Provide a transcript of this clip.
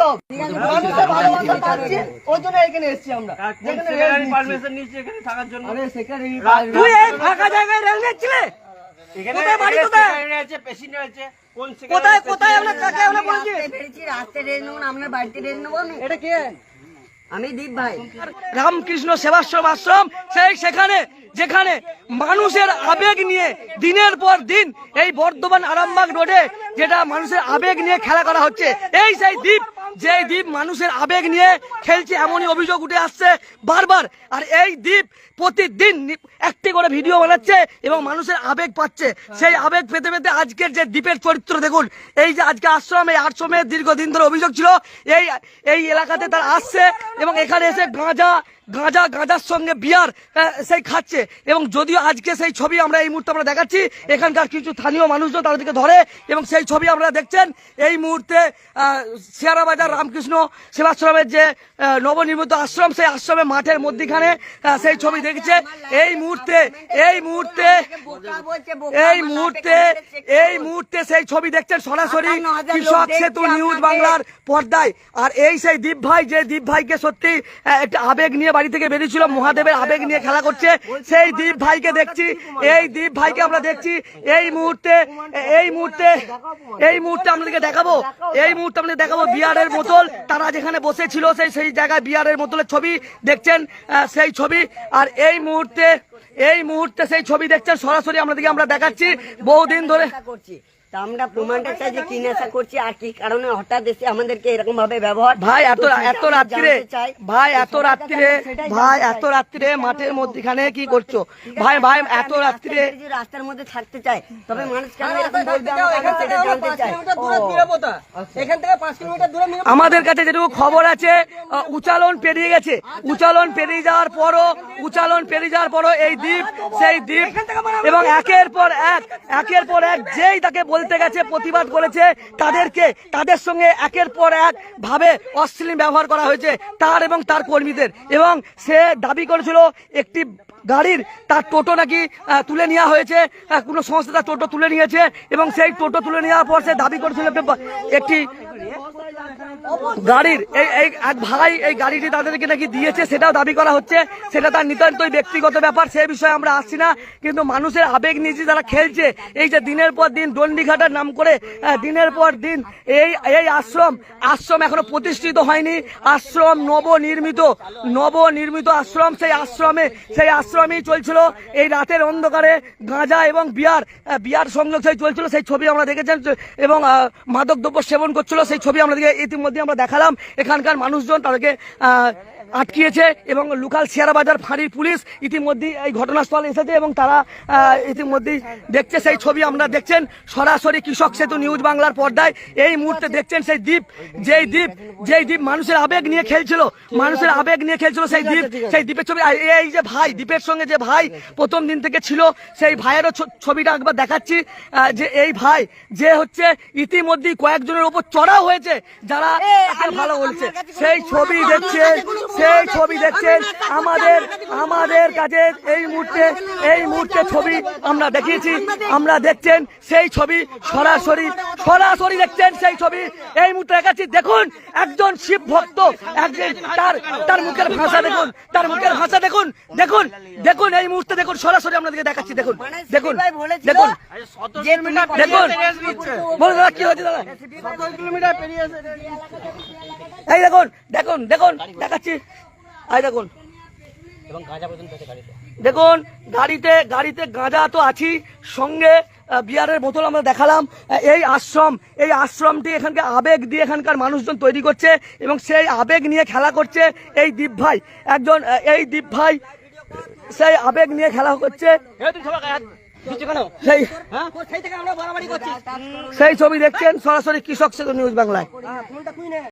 সব। মানুষের ভালোবাসা পাচ্ছি ওই জন্য এখানে এসেছি আমরা। পারমিশন নিচ্ছে এখানে থাকার জন্য। আরে সেখানে তুই এই ফাঁকা জায়গায় রেল নিচ্ছিলে? কোথায় বাড়ি কোথায়? আছে পেশেন্ট আছে কোন কোথায় কোথায় আমরা কাকে আমরা বলছি? বেরিয়েছি রাস্তায় রেল নেব না বাড়িতে রেল নেব এটা কে? আমি দীপ ভাই। রামকৃষ্ণ সেবাশ্রম আশ্রম সেই সেখানে যেখানে মানুষের আবেগ নিয়ে দিনের পর দিন এই বর্ধমান আরামবাগ রোডে যেটা মানুষের আবেগ নিয়ে খেলা করা হচ্ছে এই সেই দ্বীপ যে দ্বীপ মানুষের আবেগ নিয়ে খেলছে, এমনই অভিযোগ উঠে আসছে বারবার। আর এই দ্বীপ প্রতিদিন একটি করে ভিডিও বানাচ্ছে এবং মানুষের আবেগ পাচ্ছে। সেই আবেগ পেতে পেতে আজকের যে দ্বীপের চরিত্র, দেখুন, এই যে আজকে আশ্রম এই দীর্ঘদিন ধরে অভিযোগ ছিল, এই এই এলাকাতে তারা আসছে এবং এখানে এসে গাঁজা গাঁজা, গাঁজার সঙ্গে বিয়ার সেই খাচ্ছে। এবং যদিও আজকে সেই ছবি আমরা এই মুহূর্তে আমরা দেখাচ্ছি, এখানকার কিছু স্থানীয় মানুষজন তাদেরকে ধরে এবং সেই ছবি আপনারা দেখছেন, এই মুহূর্তে শিয়ারা রামকৃষ্ণ সেবাশ্রমের যে নবনির্মিত আশ্রম সেই আশ্রমের মাঠের মধ্যিখানে সেই ছবি দেখেছে। এই মুহূর্তে এই মুহূর্তে এই মুহূর্তে এই মুহূর্তে সেই ছবি দেখছেন সরাসরি কৃষক সেতু নিউজ বাংলার পর্দায়। আর এই সেই দীপ ভাই যে দীপ ভাইকে সত্যি একটা আবেগ নিয়ে বাড়ি থেকে বেরিয়েছিল মহাদেবের আবেগ নিয়ে খেলা করছে সেই দীপ ভাইকে দেখছি এই দীপ ভাইকে আমরা দেখছি এই মুহূর্তে এই মুহূর্তে এই মুহূর্তে আপনাদেরকে দেখাবো এই মুহূর্তে আপনাদের দেখাবো বিয়ারের বোতল, তারা যেখানে বসেছিল সেই সেই জায়গায় বিয়ারের বোতলের ছবি দেখছেন সেই ছবি। আর এই মুহূর্তে এই মুহূর্তে সেই ছবি দেখছেন, সরাসরি আমাদেরকে আমরা দেখাচ্ছি। বহুদিন ধরে তা আমরা প্রমাণটা চাই যে কি নেশা করছি আর কি কারণে হঠাৎ এসে আমাদেরকে এরকম ভাবে ব্যবহার ভাই এত এত রাত্রিরে ভাই এত রাত্রিরে ভাই এত রাত্রিরে মাঠের মধ্যখানে কি করছ? ভাই ভাই এত রাত্রিরে রাস্তার মধ্যে থাকতে চাই তবে মানুষ কেন এরকম বলবে আমরা সেটা জানতে চাই এখান থেকে পাঁচ কিলোমিটার দূরে আমাদের কাছে যেটুকু খবর আছে উচালন পেরিয়ে গেছে। উচালন পেরিয়ে যাওয়ার পরও উচালন পেরিয়ে যাওয়ার পরও এই দ্বীপ সেই দ্বীপ এবং একের পর এক একের পর এক যেই তাকে বলতে গেছে, প্রতিবাদ করেছে তাদেরকে। তাদের সঙ্গে একের পর এক ভাবে অশ্লীল ব্যবহার করা হয়েছে, তার এবং তার কর্মীদের। এবং সে দাবি করেছিল, একটি গাড়ির তার টোটো নাকি তুলে নেওয়া হয়েছে কোনো সংস্থা তার টোটো তুলে নিয়েছে, এবং সেই টোটো তুলে নেওয়ার পর সে দাবি করেছিল একটি- গাড়ির এই এক ভাই এই গাড়িটি তাদেরকে নাকি দিয়েছে সেটাও দাবি করা হচ্ছে। সেটা তার নিতান্তই ব্যক্তিগত ব্যাপার সে বিষয়ে আমরা আসছি না। কিন্তু মানুষের আবেগ নিয়ে যারা খেলছে এই যে দিনের পর দিন দণ্ডিঘাটার নাম করে দিনের পর দিন এই এই আশ্রম আশ্রম এখনও প্রতিষ্ঠিত হয়নি। আশ্রম নবনির্মিত নবনির্মিত আশ্রম সেই আশ্রমে সেই আশ্রমেই চলছিল। এই রাতের অন্ধকারে গাঁজা এবং বিয়ার বিয়ার সংযোগ সেই চলছিল সেই ছবি আমরা দেখেছেন এবং আহ, মাদক দ্রব্য সেবন করছিল সেই ছবি আমরা দেখে ইতিমধ্যে আমরা দেখালাম এখানকার মানুষজন তাদেরকে আটকিয়েছে এবং লোকাল শেয়ারাবাজার ফাঁড়ির পুলিশ ইতিমধ্যে এই ঘটনাস্থলে এসেছে এবং তারা ইতিমধ্যেই দেখছে। সেই ছবি আমরা দেখছেন। সরাসরি কৃষক সেতু নিউজ বাংলার পর্দায়। এই মুহূর্তে দেখছেন সেই দ্বীপ যেই দ্বীপ যেই দ্বীপ মানুষের আবেগ নিয়ে খেলছিল। মানুষের আবেগ নিয়ে খেলছিল সেই দ্বীপ। সেই দ্বীপের ছবি এই যে ভাই দ্বীপের সঙ্গে যে ভাই প্রথম দিন থেকে ছিল সেই ভাইয়েরও ছবিটা একবার দেখাচ্ছি। যে এই ভাই যে হচ্ছে ইতিমধ্যেই কয়েকজনের উপর চড়াও হয়েছে যারা ভালো বলছে। সেই ছবি দেখছেন। সেই ছবি দেখছেন আমাদের আমাদের কাছে এই মুহূর্তে এই মুহূর্তে ছবি আমরা দেখিয়েছি। আমরা দেখছেন সেই ছবি সরাসরি সরাসরি দেখছেন সেই ছবি। এই মুহূর্তে দেখাচ্ছি দেখুন একজন শিব ভক্ত একজন তার তার মুখের ভাষা দেখুন তার মুখের ভাষা দেখুন দেখুন দেখুন এই মুহূর্তে দেখুন সরাসরি আপনাদেরকে দেখাচ্ছি দেখুন দেখুন দেখুন। দেখুন। বলুন দাদা কি হয়েছে দাদা? এই দেখুন দেখুন দেখুন দেখাচ্ছি। এই দেখুন। দেখুন গাড়িতে গাড়িতে গাঁজা তো আছি সঙ্গে বিয়ারের বোতল আমরা দেখালাম। এই আশ্রম এই আশ্রমটি এখানকার আবেগ দিয়ে এখানকার মানুষজন তৈরি করছে এবং সেই আবেগ নিয়ে খেলা করছে এই দ্বীপ ভাই। একজন এই দ্বীপ ভাই সেই আবেগ নিয়ে খেলা করছে। সেই সেই ছবি দেখছেন সরাসরি কৃষক সেতু নিউজ বাংলায়।